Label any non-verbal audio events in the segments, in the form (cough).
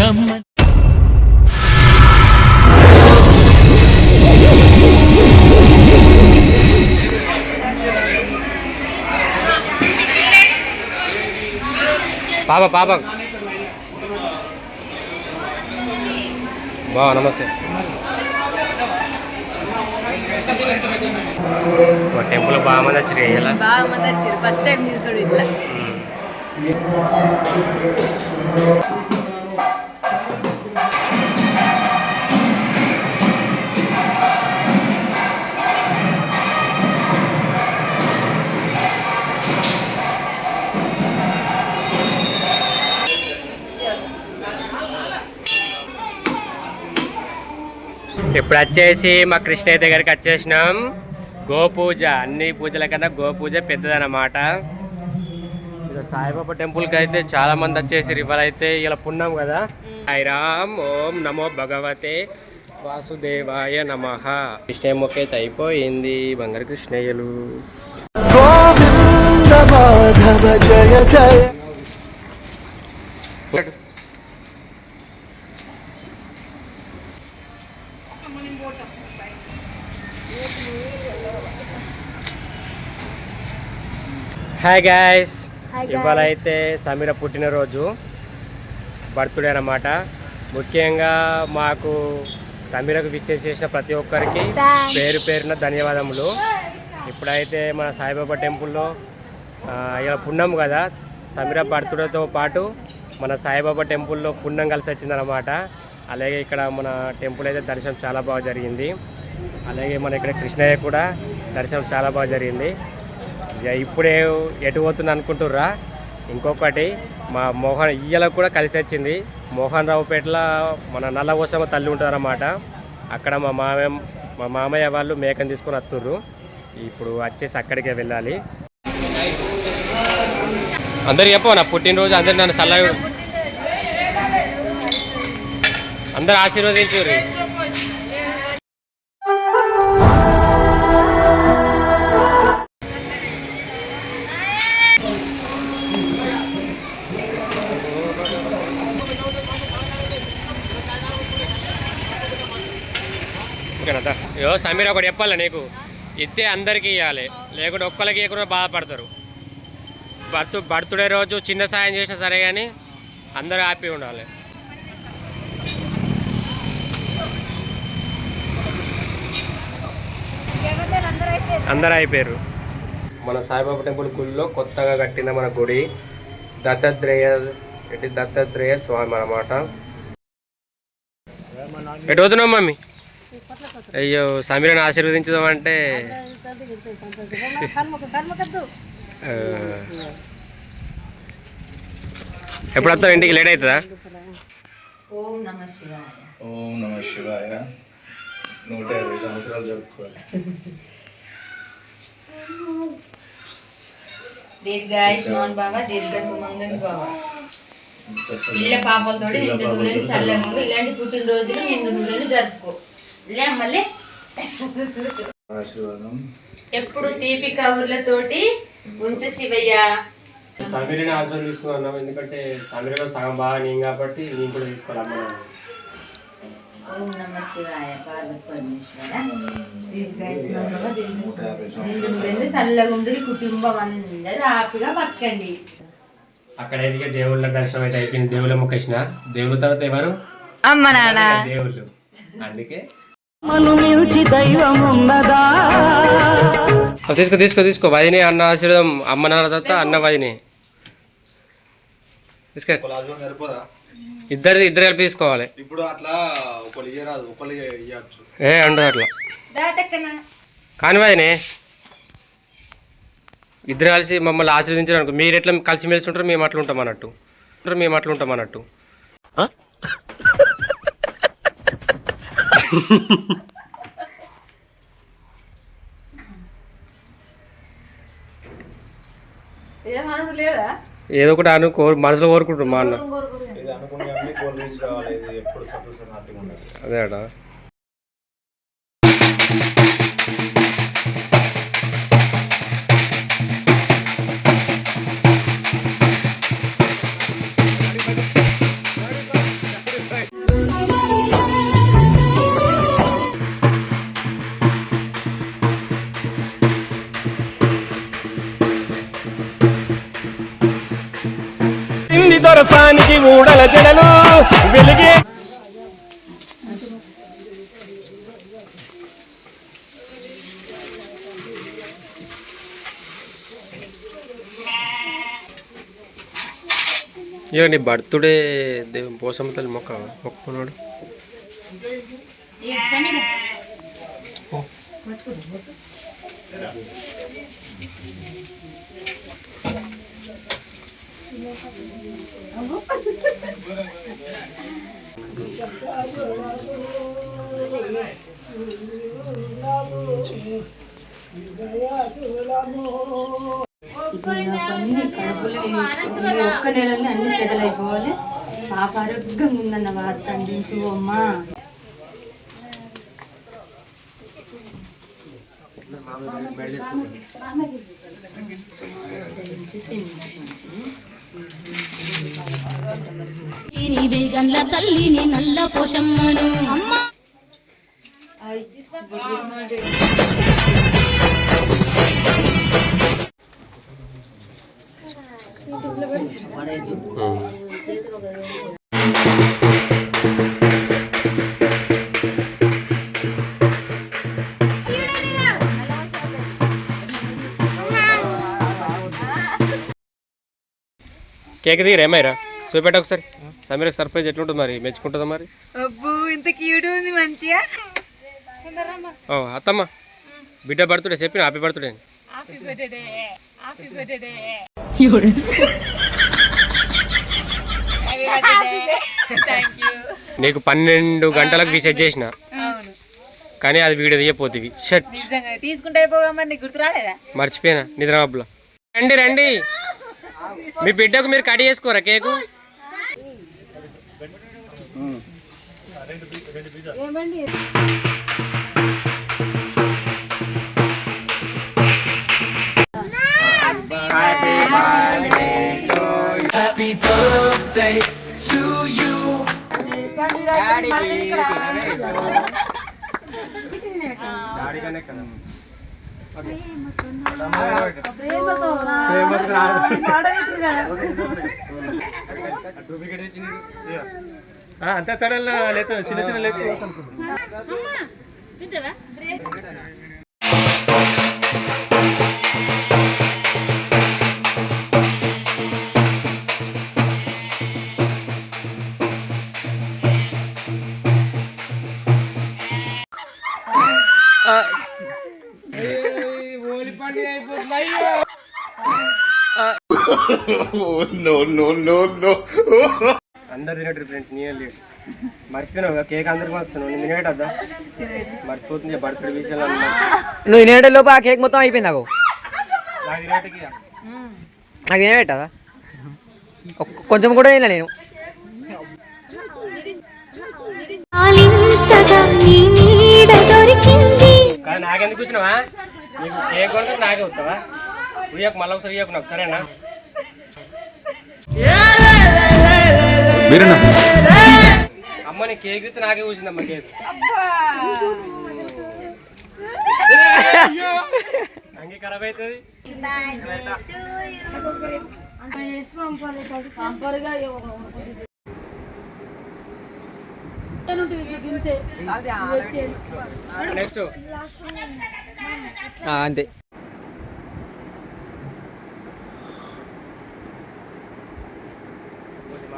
కమ్మ పాప పాప. బా నమస్తే. టెంపుల్ బాగా మంది ఇలా బాగా మంది వచ్చారు. ఫస్ట్ టైం చూసాడు ఇట్లా. ఇప్పుడు వచ్చేసి మా కృష్ణయ్య దగ్గరికి వచ్చేసినాం. గోపూజ అన్ని పూజల కన్నా గోపూజ పెద్దదన్నమాట. సాయిబాబా టెంపుల్కి అయితే చాలా మంది వచ్చేసి రిఫర్ అయితే ఇలా పున్నాం కదా. సాయిరామ్ ఓం నమో భగవతే వాసుదేవాయ నమ. కృష్ణయ్య అయితే అయిపోయింది. బంగారు కృష్ణయ్యలు. గోవింద మాధవ జయ జయ. Hi guys. ఇవాళ అయితే సమీర పుట్టినరోజు. బర్త్డే అన్నమాట. ముఖ్యంగా మాకు సమీరకు విశేష చేసిన ప్రతి ఒక్కరికి. పేరు పేరున ధన్యవాదములు. ఇప్పుడైతే మన సాయిబాబా టెంపుల్లో ఇలా పుణ్యం కదా? సమీర బర్త్డేతో పాటు మన సాయిబాబా టెంపుల్లో పుణ్యం కలిసి వచ్చిందనమాట అలాగే ఇక్కడ మన టెంపుల్ అయితే దర్శనం చాలా బాగా జరిగింది. అలాగే మన ఇక్కడ కృష్ణయ్య కూడా దర్శనం చాలా బాగా జరిగింది. ఇప్పుడే ఎటు పోతుంది అనుకుంటుర్రా? ఇంకొకటి మా మోహన్ ఇయ్యల కూడా కలిసి వచ్చింది. మోహన్ రావుపేటలో మన నల్లగోసమ్మ తల్లి ఉంటుందన్నమాట. అక్కడ మా మామయ్య మా మామయ్య వాళ్ళు మేకని తీసుకొని వస్తుర్రు ఇప్పుడు వచ్చేసి అక్కడికే వెళ్ళాలి. అందరు చెప్పవు నా పుట్టినరోజు అందరు నన్ను సల్ల అందరు ఆశీర్వదించుర్రి. యో సమీర్ ఒకటి చెప్పాలి నీకు? ఇస్తే అందరికీ ఇవ్వాలి లేకుంటే ఒక్కరికి ఇవ్వకుండా బాధపడతారు. బర్త్ బర్త్డే రోజు చిన్న సాయం చేసినా సరే కానీ అందరూ హ్యాపీ ఉండాలి. అందరూ అయిపోయారు. మన సాయిబాబా టెంపుల్ గుడిలో కొత్తగా కట్టిన మన గుడి దత్తాత్రేయ దత్తాత్రేయ స్వామి అన్నమాట. ఎటు వస్తున్నావు మమ్మీ? అయ్యో సమీరను ఆశీర్వదించుదాం అంటే. ఎప్పుడు వస్తావు ఇంటికి? లేట్ అవుతుందా? ఓం నమ శివాయ. ఓం నమ శివాయ. నూట యాభై సంవత్సరాలు జరుపుకోవాలి. దీర్ఘాయుష్మాన్ బాబా దీర్ఘ సుమంగన్ బాబా పిల్ల పాపలతో ఇలాంటి పుట్టినరోజులు నిండు నూనెలు జరుపుకో. లే మళ్ళీ. ఆశీర్వాదం ఎప్పుడు తీపి కబుర్లతోటి ఉంచు శివయ్య. సమీరని ఆశీర్వాదం తీసుకున్నాం ఎందుకంటే సమీరలో సగం బాగా నేను కాబట్టి నేను కూడా తీసుకోవాలి అమ్మ ఓం నమ శివాయ పార్వతి పరమేశ్వర. కుటుంబం అందరూ హ్యాపీగా బతకండి అక్కడ ఎదిగే దేవుళ్ళ దర్శనం అయితే అయిపోయింది. దేవుళ్ళ మొక్కేసిన దేవుళ్ళ తర్వాత ఎవరు? అమ్మ నాన్న. దేవుళ్ళు. అందుకే తీసుకో తీసుకో తీసుకో. వదిని అన్న ఆశీర్వాదం అమ్మ నాన్న తర్వాత అన్న వదిని తీసుకో. ఇద్దరు ఇద్దరు కలిపి తీసుకోవాలి. ఇప్పుడు అట్లా ఏ అండు అట్లా. కాని వదిని ఇద్దరు కలిసి మమ్మల్ని ఆశీర్వదించారు అనుకో మీరు ఎట్లా కలిసిమెలిసి ఉంటారు మేము అట్లా ఉంటాం అన్నట్టు. మేము అట్లా ఉంటాం అన్నట్టు ఏమనుడు లేదా ఏదో ఒకటి అను కోరు మనసులో కోరుకుంటారు మా అన్న. ఇది అనుకునే సరసానికి ఊడల జడలు వెలిగే ఇక నీ బర్త్డే దేవు పోసమ్మ తల్లి మొక్క మొక్కుకున్నాడు. అన్ని కడుపులో ఈ ఒక్క నెలలో అన్ని సెటిల్ అయిపోవాలి. పాప ఆరోగ్యంగా ఉందన్న వార్త అందించు అమ్మా. గండ్ల తల్లిని నల్ల పోషమ్మను అమ్మ. కేక్ దిగిరా ఏమైరా చూపెట్ట ఒకసారి. సమీరకు సర్ప్రైజ్ ఎట్లుంటుంది మరి? మెచ్చుకుంటుందా మరి? అబ్బో ఇంత క్యూట్ ఉంది మంచిగా. ఓ అత్తమ్మ. బిడ్డ బర్త్డే చెప్పిన హ్యాపీ బర్త్డే. నీకు పన్నెండు గంటలకు విసెట్ చేసిన. కానీ అది వీడియో తీయపోతుంది షట్. తీసుకుంటే మర్చిపోయినా నిద్రమబ్బులో రండి రండి. మీ బిడ్డకు మీరు కట్ చేసుకోరా cake Happy birthday to you. అంత సడన్ లేదు చిన్న చిన్న లేదు అందరు తినట్టు ఫ్రెండ్స్ నేను లేదు మర్చిపోయినావు కేక్ అందరికి వస్తున్నావు నేను తినేటద్దా మర్చిపోతుంది బర్త్డే విషయాలు నువ్వు తినేట లోపు ఆ కేక్ మొత్తం అయిపోయింది నాకు. నాకు తినేటికి నాకు తినేటా? కొంచెం కూడా తినలే నేను. ఆలించగా నీ నీడ దొరికింది కానీ నాకెందుకు కూర్చున్నావా? నీకు కేక్ కొనుక నాకే వస్తావా? ఉయ్యకు మళ్ళీ ఒకసారి ఉయ్యకు నాకు సరేనా? అమ్మ నీ కేక్ ఇస్తే నాకే కూర్చుందమ్మ కేక్. అంగీ ఖరాబ్ అవుతుంది. నెక్స్ట్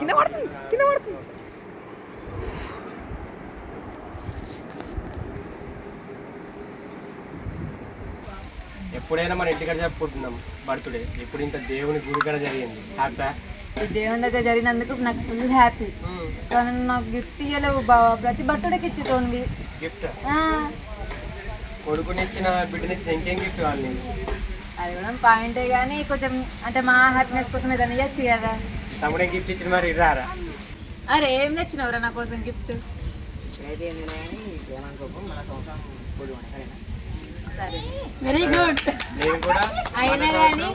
ఆ, అంతే ఎప్పుడైనా మన ఇంటికాడ జరుపుకుంటున్నాం బర్త్డే. ఇప్పుడు ఇంత దేవుని గుడి కాడ జరిగింది. హ్యాపీ దేవుని దగ్గర జరిగినందుకు నాకు ఫుల్ హ్యాపీ కానీ నాకు గిఫ్ట్ ఇవ్వలేవు బావా. ప్రతి బర్త్డేకి ఇచ్చేటోన్వి గిఫ్ట్ కొడుకునిచ్చిన బిడ్డనిచ్చిన ఇంకేం గిఫ్ట్ కావాలి అది కూడా పాయింటే కానీ కొంచెం అంటే మా హ్యాపీనెస్ కోసం ఏదైనా ఇవ్వచ్చు కదా. తమ్ముడే గిఫ్ట్ ఇచ్చిన మరి? ఇరారా అరే ఏం తెచ్చినవరా నా కోసం గిఫ్ట్ సరే. వెరీ గుడ్ నేను కూడా అయినా కానీ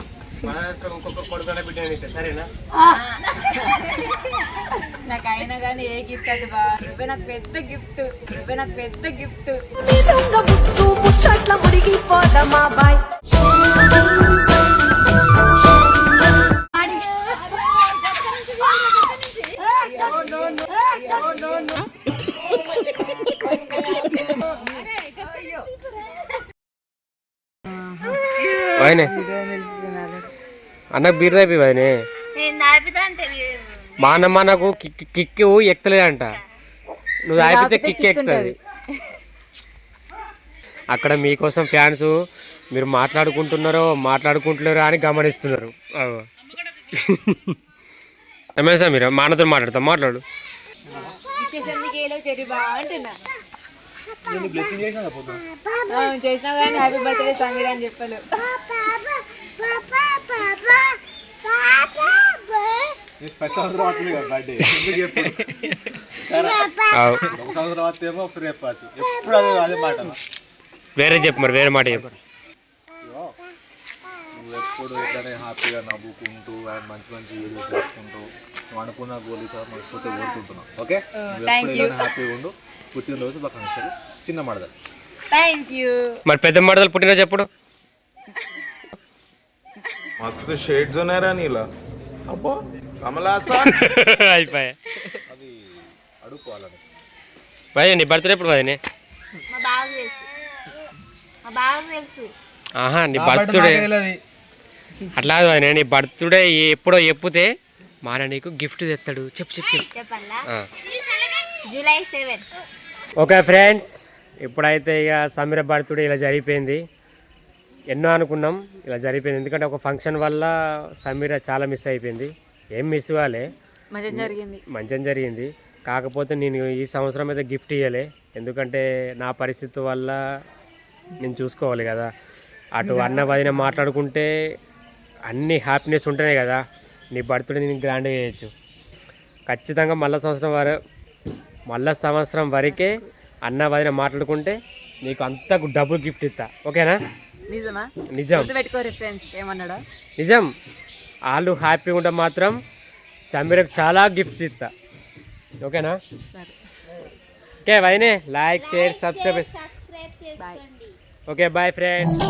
మన ఇంకొక కొడుకునే బిడ్డ ఇస్తా సరేనా? నాకు అయినా కానీ ఏ గిఫ్ట్ అది బా. నువ్వే నాకు పెద్ద గిఫ్ట్ నువ్వే నాకు పెద్ద గిఫ్ట్ ముచ్చట్ల మురిగిపోదమా బాయ్. అన్నకు బీర్ తాపి వదినే మా అన్నమ్మ నాకు కిక్ కిక్ ఎక్కలేదంట నువ్వు తాగితే కిక్ ఎక్కుతుంది అక్కడ మీకోసం ఫ్యాన్స్ మీరు మాట్లాడుకుంటున్నారో మాట్లాడుకుంటున్నారో అని గమనిస్తున్నారు. మీరు? మా అన్నతో మాట్లాడతాం మాట్లాడు. చేసినా కానీ హ్యాపీ బర్త్డే సమీర్ అని మాట వేరే చెప్పు మరి వేరే మాట చెప్పు. ఎప్పుడు ఇట్లానే హ్యాపీగా నవ్వుకుంటూ అండ్ మంచి మంచి వీడియోస్ చేసుకుంటూ నువ్వు అనుకున్న గోలి సార్ మనస్ఫూర్తిగా కోరుకుంటున్నావు ఓకే? ఎప్పుడు ఇలానే హ్యాపీగా ఉండు. పుట్టినరోజు ఒక నచ్చారు చిన్న మడదలు థ్యాంక్ యూ మరి పెద్ద మడదలు పుట్టినరోజు ఎప్పుడు? మస్తు షేడ్స్ ఉన్నారా నీలా. అబ్బో కమలా సార్ (laughs) అయిపోయా అది అడుక్కోవాలని. భయ నీ బర్త్డే ఎప్పుడు భయ మా బాగా తెలుసు. మా బాగా తెలుసు. ఆహా నీ బర్త్డే. అట్లా వదినే నీ బర్త్డే ఎప్పుడో చెప్తే మాన నీకు గిఫ్ట్ తెస్తాడు. చెప్పు చెప్పు చెప్పు. July seven. ఓకే ఫ్రెండ్స్ ఇప్పుడైతే ఇక సమీర బర్త్డే ఇలా జరిగిపోయింది. ఎన్నో అనుకున్నాం ఇలా జరిగిపోయింది. ఎందుకంటే ఒక ఫంక్షన్ వల్ల సమీర చాలా మిస్ అయిపోయింది. ఏం మిస్ కాలే. మంచిగా జరిగింది. మంచిగా జరిగింది. కాకపోతే నేను ఈ సంవత్సరం అయితే గిఫ్ట్ ఇవ్వలే ఎందుకంటే నా పరిస్థితి వల్ల నేను చూసుకోవాలి కదా. అటు అన్న వదిన మాట్లాడుకుంటే అన్ని హ్యాపీనెస్ ఉంటేనే కదా నీ బర్త్డే నేను గ్రాండ్గా చేయొచ్చు. ఖచ్చితంగా మళ్ళా సంవత్సరం వర మళ్ళా సంవత్సరం వరకే అన్న వదిన మాట్లాడుకుంటే నీకు అంత డబుల్ గిఫ్ట్ ఇస్తా. ఓకేనా? నిజమా? నిజం. పెట్టుకోరు ఫ్రెండ్స్ ఏమన్నాడా. నిజం. వాళ్ళు హ్యాపీగా ఉంటే మాత్రం సమీరకు చాలా గిఫ్ట్స్ ఇస్తా. ఓకేనా? Okay వైనే like share subscribe okay bye friends